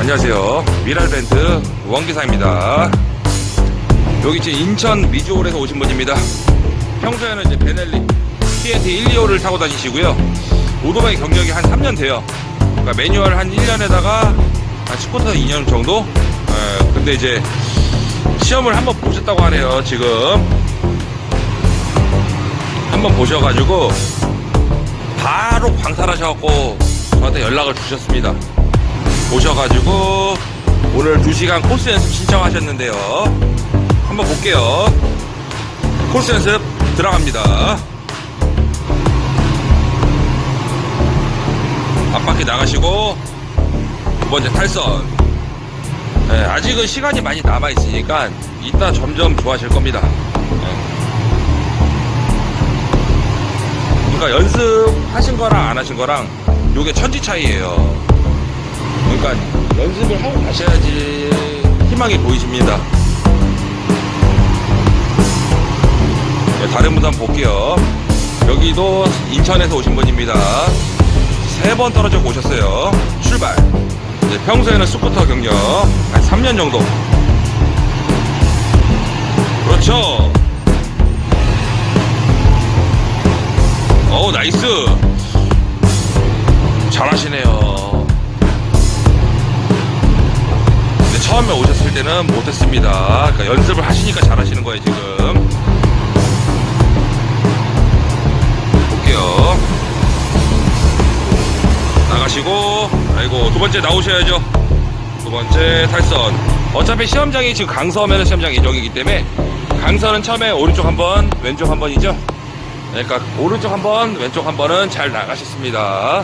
안녕하세요. 미랄벤트 우원기사입니다. 여기 지금 인천 미주홀에서 오신 분입니다. 평소에는 이제 베넬리 TNT 1, 2호를 타고 다니시고요. 오토바이 경력이 한 3년 돼요. 그러니까 매뉴얼 한 1년에다가 한 스쿠터 2년 정도? 예, 근데 이제 시험을 한번 보셨다고 하네요, 지금. 한번 보셔가지고 바로 광탈하셔갖고 저한테 연락을 주셨습니다. 오셔가지고 오늘 2시간 코스 연습 신청하셨는데요. 한번 볼게요. 코스 연습 들어갑니다. 앞바퀴 나가시고 두 번째 탈선. 네, 아직은 시간이 많이 남아 있으니까 이따 점점 좋아질 겁니다. 네. 그러니까 연습하신 거랑 안 하신 거랑 요게 천지 차이예요. 연습을 하고 가셔야지 희망이 보이십니다. 네, 다른 분도 한번 볼게요. 여기도 인천에서 오신 분입니다. 세 번 떨어져 오셨어요. 출발. 이제 평소에는 스쿠터 경력 한 3년 정도. 그렇죠. 어우, 나이스. 잘하시네요. 처음에 오셨을 때는 못했습니다. 그러니까 연습을 하시니까 잘하시는 거예요, 지금. 볼게요. 나가시고, 아이고, 두 번째 나오셔야죠. 두 번째 탈선. 어차피 시험장이 지금 강서면 시험장 예정이기 때문에 강서는 처음에 오른쪽 한 번, 왼쪽 한 번이죠. 그러니까 오른쪽 한 번, 왼쪽 한 번은 잘 나가셨습니다.